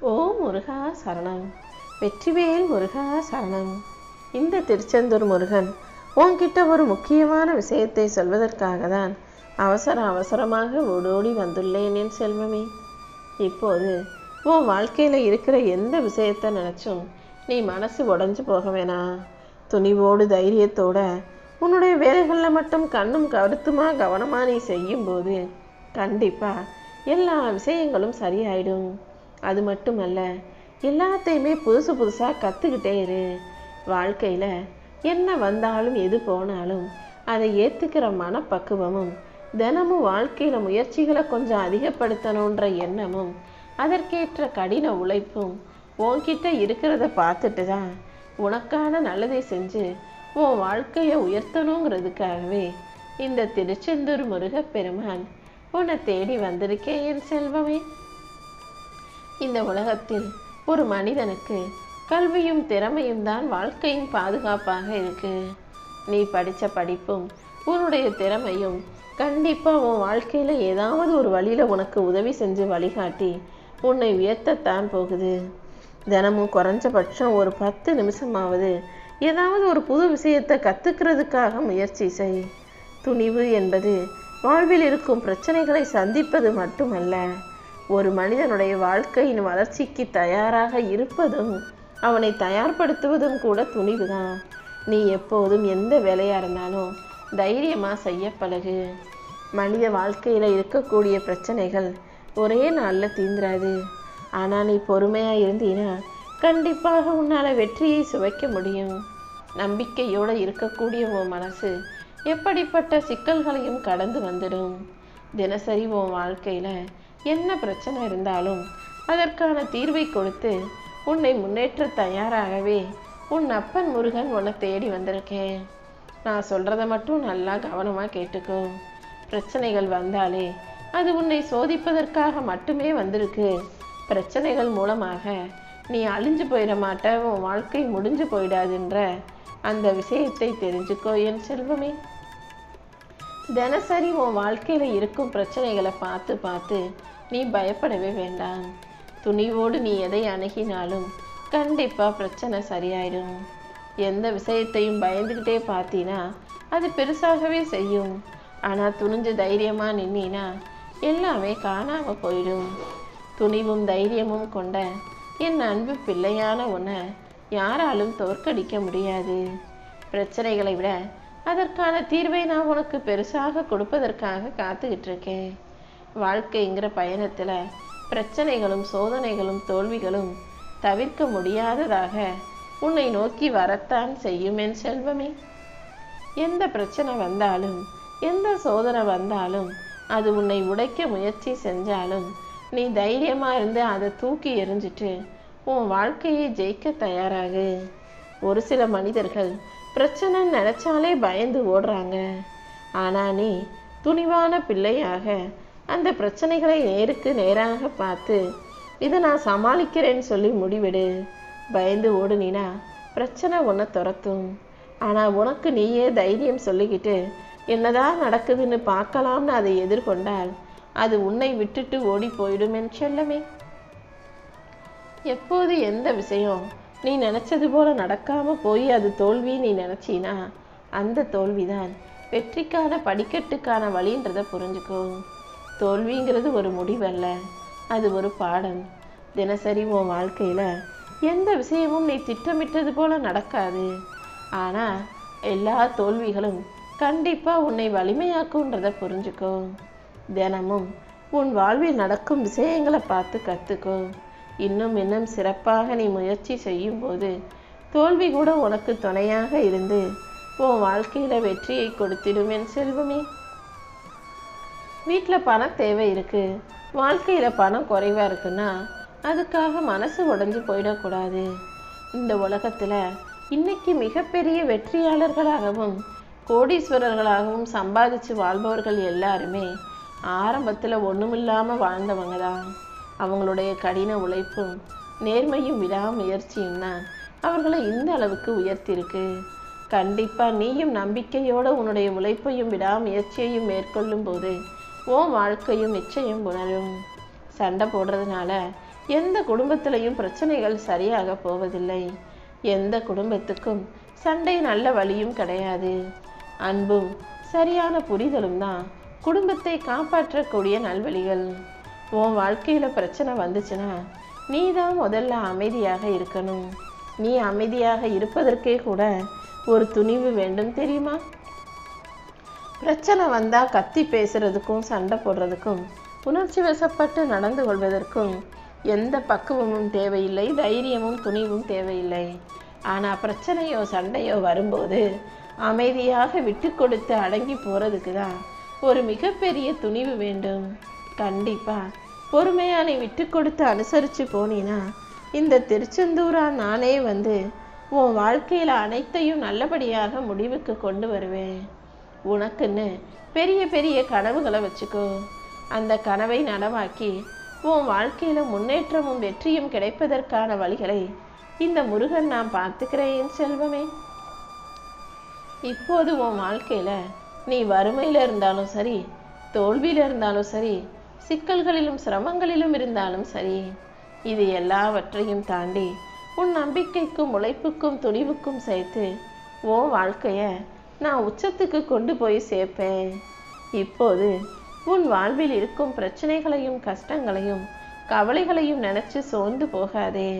ஓ முருகா சரணம். வெற்றிவேல் முருகா சரணம். இந்த திருச்செந்தூர் முருகன் உன்கிட்ட ஒரு முக்கியமான விஷயத்தை சொல்வதற்காக தான் அவசர அவசரமாக ஓடோடி வந்துள்ளேன் என் செல்வமே. இப்போது உன் வாழ்க்கையில் இருக்கிற எந்த விஷயத்தை நினச்சும் நீ மனசு உடஞ்சு போக வேணாம். துணிவோடு தைரியத்தோட உன்னுடைய வேலைகளில் மட்டும் கண்ணும் கருத்துமாக கவனமாக நீ செய்யும்போது கண்டிப்பாக எல்லா விஷயங்களும் சரியாயிடும். அது மட்டுமல்ல எல்லாத்தையுமே புதுசு புதுசாக கற்றுக்கிட்டே இரு வாழ்க்கையில் என்ன வந்தாலும் எது போனாலும் அதை ஏற்றுக்கிற மனப்பக்குவமும் தினமும் வாழ்க்கையில் முயற்சிகளை கொஞ்சம் அதிகப்படுத்தணுன்ற எண்ணமும் அதற்கேற்ற கடின உழைப்பும் உன்கிட்ட இருக்கிறத பார்த்துட்டு தான் உனக்கான நல்லதை செஞ்சு உன் வாழ்க்கையை உயர்த்தணுங்கிறதுக்காகவே இந்த திருச்செந்தூர் முருகப்பெருமான் உன்னை தேடி வந்திருக்கேன் என் செல்வமே. இந்த உலகத்தில் ஒரு மனிதனுக்கு கல்வியும் திறமையும் தான் வாழ்க்கையின் பாதுகாப்பாக இருக்கு. நீ படித்த படிப்பும் உன்னுடைய திறமையும் கண்டிப்பாக உன் வாழ்க்கையில் ஏதாவது ஒரு வழியில் உனக்கு உதவி செஞ்சு வழிகாட்டி உன்னை உயர்த்தத்தான் போகுது. தினமும் குறைஞ்சபட்சம் ஒரு பத்து நிமிஷமாவது ஏதாவது ஒரு புது விஷயத்தை கற்றுக்கிறதுக்காக முயற்சி செய். துணிவு என்பது வாழ்வில் இருக்கும் பிரச்சனைகளை சந்திப்பது மட்டுமல்ல ஒரு மனிதனுடைய வாழ்க்கையின் வளர்ச்சிக்கு தயாராக இருப்பதும் அவனை தயார்படுத்துவதும் கூட துணிவு தான் நீ எப்போதும் எந்த வேலையாக இருந்தாலும் தைரியமாக செய்ய பழகு. மனித வாழ்க்கையில் இருக்கக்கூடிய பிரச்சனைகள் ஒரே நாளில் தீந்துராது. ஆனால் நீ பொறுமையாக இருந்தீன்னா கண்டிப்பாக உன்னால் வெற்றியை சுவைக்க முடியும். நம்பிக்கையோடு இருக்கக்கூடிய உன் மனசு எப்படிப்பட்ட சிக்கல்களையும் கடந்து வந்துடும். தினசரி உன் வாழ்க்கையில் என்ன பிரச்சனை இருந்தாலும் அதற்கான தீர்வை கொடுத்து உன்னை முன்னேற்ற தயாராகவே உன் அப்பன் முருகன் உன்னை தேடி வந்திருக்கேன். நான் சொல்கிறத மட்டும் நல்லா கவனமாக கேட்டுக்கோ. பிரச்சனைகள் வந்தாலே அது உன்னை சோதிப்பதற்காக மட்டுமே வந்திருக்கு. பிரச்சனைகள் மூலமாக நீ அழிஞ்சு போயிட மாட்ட உன் வாழ்க்கை முடிஞ்சு போயிடாதுன்ற அந்த விஷயத்தை தெரிஞ்சுக்கோ என் செல்வமே. தினசரி உன் வாழ்க்கையில் இருக்கும் பிரச்சனைகளை பார்த்து பார்த்து நீ பயப்படவே வேண்டாம். துணிவோடு நீ எதை அணுகினாலும் கண்டிப்பாக பிரச்சனை சரியாயிடும். எந்த விஷயத்தையும் பயந்துக்கிட்டே பார்த்தீனா அது பெருசாகவே செய்யும். ஆனால் துணிஞ்சு தைரியமாக நின்னா எல்லாமே காணாமல் போயிடும். துணிவும் தைரியமும் கொண்ட என் அன்பு பிள்ளையான உன்னை யாராலும் தோற்கடிக்க முடியாது. பிரச்சனைகளை விட அதற்கான தீர்வை நான் உனக்கு பெருசாக கொடுப்பதற்காக காத்துக்கிட்டு இருக்கேன் வாழ்க்கைங்கிற பயணத்தில் பிரச்சனைகளும் சோதனைகளும் தோல்விகளும் தவிர்க்க முடியாததாக உன்னை நோக்கி வரத்தான் செய்யும் என் செல்வமே. எந்த பிரச்சனை வந்தாலும் எந்த சோதனை வந்தாலும் அது உன்னை உடைக்க முயற்சி செஞ்சாலும் நீ தைரியமாக இருந்து அதை தூக்கி எறிஞ்சிட்டு உன் வாழ்க்கையை ஜெயிக்க தயாராகு. ஒரு சில மனிதர்கள் பிரச்சனை நினச்சாலே பயந்து ஓடுறாங்க. ஆனால் நீ துணிவான பிள்ளையாக அந்த பிரச்சனைகளை நேருக்கு நேராக பார்த்து இதை நான் சமாளிக்கிறேன்னு சொல்லி முடிவிடு. பயந்து ஓடுனினா பிரச்சனை உன்னை துரத்தும். ஆனால் உனக்கு நீயே தைரியம் சொல்லிக்கிட்டு என்னதான் நடக்குதுன்னு பார்க்கலாம்னு அதை எதிர்கொண்டால் அது உன்னை விட்டுட்டு ஓடி போயிடும் என் செல்லமே. எப்போது எந்த விஷயம் நீ நினச்சது போல் நடக்காமல் போய் அது தோல்வி நீ நினச்சினா அந்த தோல்விதான். வெற்றிக்கான படிக்கட்டுக்கான வழின்றதை புரிஞ்சுக்கோ. தோல்விங்கிறது ஒரு முடிவல்ல அது ஒரு பாடம். தினசரி உன் வாழ்க்கையில் எந்த விஷயமும் நீ திட்டமிட்டது போல் நடக்காது. ஆனால் எல்லா தோல்விகளும் கண்டிப்பாக உன்னை வலிமையாக்குன்றதை புரிஞ்சுக்கோ. தினமும் உன் வாழ்வில் நடக்கும் விஷயங்களை பார்த்து கற்றுக்கோ இன்னும் இன்னும் சிறப்பாக நீ முயற்சி செய்யும்போது தோல்வி கூட உனக்கு துணையாக இருந்து உன் வாழ்க்கையில் வெற்றியை கொடுத்திடும் என் செல்வமே. வீட்டில் பணம் தேவை இருக்குது வாழ்க்கையில் பணம் குறைவாக இருக்குன்னா அதுக்காக மனசு உடஞ்சி போயிடக்கூடாது. இந்த உலகத்தில் இன்னைக்கு மிகப்பெரிய வெற்றியாளர்களாகவும் கோடீஸ்வரர்களாகவும் சம்பாதிச்சு வாழ்பவர்கள் எல்லாருமே ஆரம்பத்தில் ஒன்றுமில்லாமல் வாழ்ந்தவங்க தான். அவங்களுடைய கடின உழைப்பும் நேர்மையும் விடாமுயற்சியும் தான் அவர்களை இந்த அளவுக்கு உயர்த்தியிருக்கு? கண்டிப்பாக நீயும் நம்பிக்கையோடு உன்னுடைய உழைப்பையும் விடாமுயற்சியையும் மேற்கொள்ளும் போது உன் வாழ்க்கையும் நிச்சயம் உணரும். சண்டை போடுறதுனால எந்த குடும்பத்திலையும் பிரச்சனைகள் சரியாக போவதில்லை. எந்த குடும்பத்துக்கும் சண்டை நல்ல வழியும் கிடையாது. அன்பும் சரியான புரிதலும் தான் குடும்பத்தை காப்பாற்றக்கூடிய நல்வழிகள். உன் வாழ்க்கையில் பிரச்சனை வந்துச்சுன்னா நீ தான் முதல்ல அமைதியாக இருக்கணும். நீ அமைதியாக இருப்பதற்கே கூட ஒரு துணிவு வேண்டும் தெரியுமா? பிரச்சனை வந்தால் கத்தி பேசுறதுக்கும் சண்டை போடுறதுக்கும் உணர்ச்சி வசப்பட்டு நடந்து கொள்வதற்கும் எந்த பக்குவமும் தேவையில்லை தைரியமும் துணிவும் தேவையில்லை. ஆனால் பிரச்சனையோ சண்டையோ வரும்போது அமைதியாக விட்டு கொடுத்து அடங்கி போகிறதுக்கு தான் ஒரு மிகப்பெரிய துணிவு வேண்டும். கண்டிப்பா. பொறுமையா நீ விட்டு கொடுத்து அனுசரிச்சு போனீனா இந்த திருச்செந்தூரா நானே வந்து உன் வாழ்க்கையில அனைத்தையும் நல்லபடியாக முடிவுக்கு கொண்டு வருவேன். உனக்குன்னு பெரிய பெரிய கனவுகளை வச்சுக்கோ. அந்த கனவை நனவாக்கி உன் வாழ்க்கையில முன்னேற்றமும் வெற்றியும் கிடைப்பதற்கான வழிகளை இந்த முருகன் நான் பார்த்துக்கிறேன் செல்வமே. இப்போது உன் வாழ்க்கையில நீ வறுமையில இருந்தாலும் சரி தோல்வியில இருந்தாலும் சரி சிக்கல்களிலும் சிரமங்களிலும் இருந்தாலும் சரி இது எல்லாவற்றையும் தாண்டி உன் நம்பிக்கைக்கும் உழைப்புக்கும் துணிவுக்கும் சேர்த்து உன் வாழ்க்கையை நான் உச்சத்துக்கு கொண்டு போய் சேர்ப்பேன். இப்போது உன் வாழ்வில் இருக்கும் பிரச்சனைகளையும் கஷ்டங்களையும் கவலைகளையும் நினச்சி சோர்ந்து போகாதே.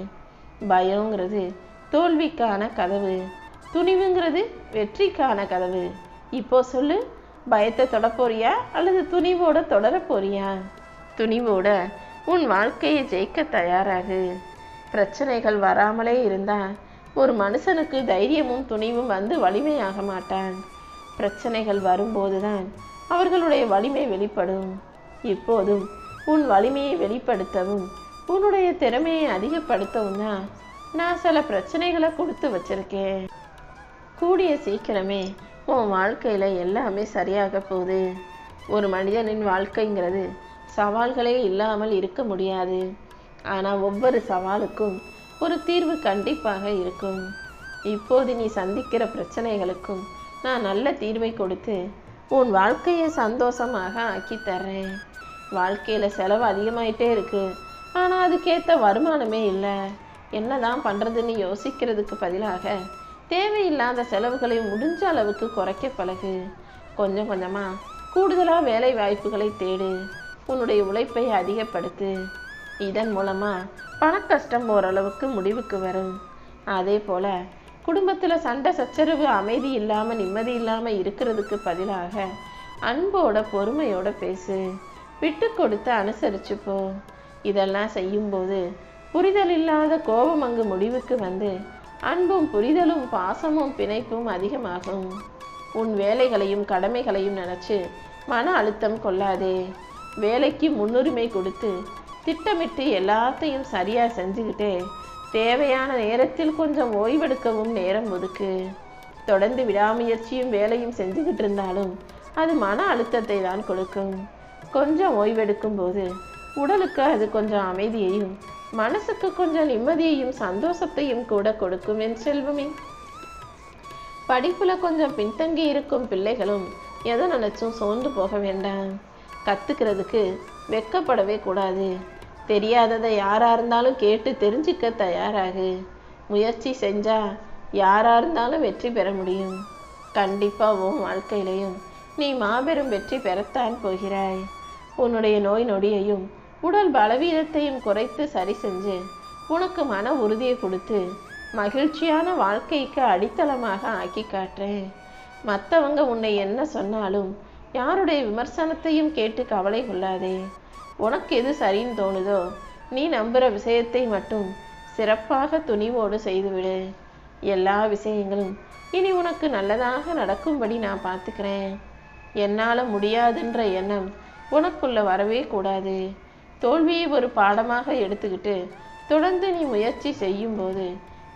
பயங்கிறது தோல்விக்கான கதவு துணிவுங்கிறது வெற்றிக்கான கதவு. இப்போ சொல்லு பயத்தை தொட போறியா அல்லது துணிவோட தொடர போறியா துணிவோட உன் வாழ்க்கையை ஜெயிக்க தயாராகு. பிரச்சனைகள் வராமலே இருந்தால் ஒரு மனுஷனுக்கு தைரியமும் துணிவும் வந்து வலிமையாக மாட்டான். பிரச்சனைகள் வரும்போதுதான் அவர்களுடைய வலிமை வெளிப்படும். இப்போதும் உன் வலிமையை வெளிப்படுத்தவும் உன்னுடைய திறமையை அதிகப்படுத்தவும் தான் நான் சில பிரச்சனைகளை கொடுத்து வச்சிருக்கேன். கூடிய சீக்கிரமே உன் வாழ்க்கையில் எல்லாமே சரியாக போகுது. ஒரு மனிதனின் வாழ்க்கைங்கிறது சவால்களே இல்லாமல் இருக்க முடியாது. ஆனால் ஒவ்வொரு சவாலுக்கும் ஒரு தீர்வு கண்டிப்பாக இருக்கும். இப்போது நீ சந்திக்கிற பிரச்சனைகளுக்கும் நான் நல்ல தீர்வை கொடுத்து உன் வாழ்க்கையை சந்தோஷமாக ஆக்கி தர்றேன். வாழ்க்கையில் செலவு அதிகமாயிட்டே இருக்கு. ஆனால் அதுக்கேற்ற வருமானமே இல்லை. என்னதான் பண்ணுறதுன்னு யோசிக்கிறதுக்கு பதிலாக தேவையில்லாத செலவுகளை முடிஞ்ச அளவுக்கு குறைக்க பழகு. கொஞ்சம் கொஞ்சமாக கூடுதலாக வேலை வாய்ப்புகளை தேடு. உன்னுடைய உழைப்பை அதிகப்படுத்து. இதன் மூலமா பணக்கஷ்டம் ஓரளவுக்கு முடிவுக்கு வரும். அதே போல் குடும்பத்தில் சண்டை சச்சரவு அமைதி இல்லாமல் நிம்மதி இல்லாமல் இருக்கிறதுக்கு பதிலாக அன்போட பொறுமையோட பேசு. விட்டு கொடுத்து அனுசரிச்சு போ. இதெல்லாம் செய்யும்போது புரிதல் இல்லாத கோபம் அங்கு முடிவுக்கு வந்து அன்பும் புரிதலும் பாசமும் பிணைப்பும் அதிகமாகும். உன் வேலைகளையும் கடமைகளையும் நினச்சி மன அழுத்தம் கொள்ளாதே. வேலைக்கு முன்னுரிமை கொடுத்து திட்டமிட்டு எல்லாத்தையும் சரியாக செஞ்சுக்கிட்டே தேவையான நேரத்தில் கொஞ்சம் ஓய்வெடுக்கவும் நேரம் ஒதுக்கு. தொடர்ந்து விடாமுயற்சியும் வேலையும் செஞ்சுக்கிட்டு இருந்தாலும் அது மன அழுத்தத்தை தான் கொடுக்கும். கொஞ்சம் ஓய்வெடுக்கும் போது உடலுக்கு அது கொஞ்சம் அமைதியையும் மனசுக்கு கொஞ்சம் நிம்மதியையும் சந்தோஷத்தையும் கூட கொடுக்கும் என் செல்வமே. படிப்பில் கொஞ்சம் பின்தங்கி இருக்கும் பிள்ளைகளும் எதை நினைச்சும் சோர்ந்து போக வேண்டாம். கற்றுக்கிறதுக்கு வெக்கப்படவே கூடாது. தெரியாததை யாராக இருந்தாலும் கேட்டு தெரிஞ்சுக்க தயாராகு. முயற்சி செஞ்சால் யாரா இருந்தாலும் வெற்றி பெற முடியும். கண்டிப்பாக உன் வாழ்க்கையிலையும் நீ மாபெரும் வெற்றி பெறத்தான் போகிறாய். உன்னுடைய நோய் நொடியையும் உடல் பலவீனத்தையும் குறைத்து சரி செஞ்சு உனக்கு மன உறுதியை கொடுத்து மகிழ்ச்சியான வாழ்க்கைக்கு அடித்தளமாக ஆக்கி காட்டுறேன் மற்றவங்க உன்னை என்ன சொன்னாலும் யாருடைய விமர்சனத்தையும் கேட்டு கவலை கொள்ளாதே. உனக்கு எது சரின்னு தோணுதோ நீ நம்புகிற விஷயத்தை மட்டும் சிறப்பாக துணிவோடு செய்துவிடு. எல்லா விஷயங்களும் இனி உனக்கு நல்லதாக நடக்கும்படி நான் பார்த்துக்கிறேன். என்னால் முடியாதுன்ற எண்ணம் உனக்குள்ள வரவே கூடாது. தோல்வியை ஒரு பாடமாக எடுத்துக்கிட்டு தொடர்ந்து நீ முயற்சி செய்யும்போது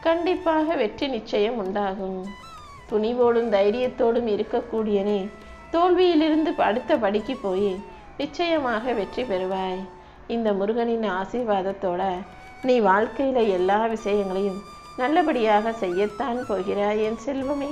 கண்டிப்பாக வெற்றி நிச்சயம் உண்டாகும். துணிவோடும் தைரியத்தோடும் இருக்கக்கூடிய நீ தோல்வியிலிருந்து அடுத்த படிக்கு போய் நிச்சயமாக வெற்றி பெறுவாய். இந்த முருகனின் ஆசீர்வாதத்தோட நீ வாழ்க்கையில எல்லா விஷயங்களையும் நல்லபடியாக செய்யத்தான் போகிறாய் என் செல்வமே.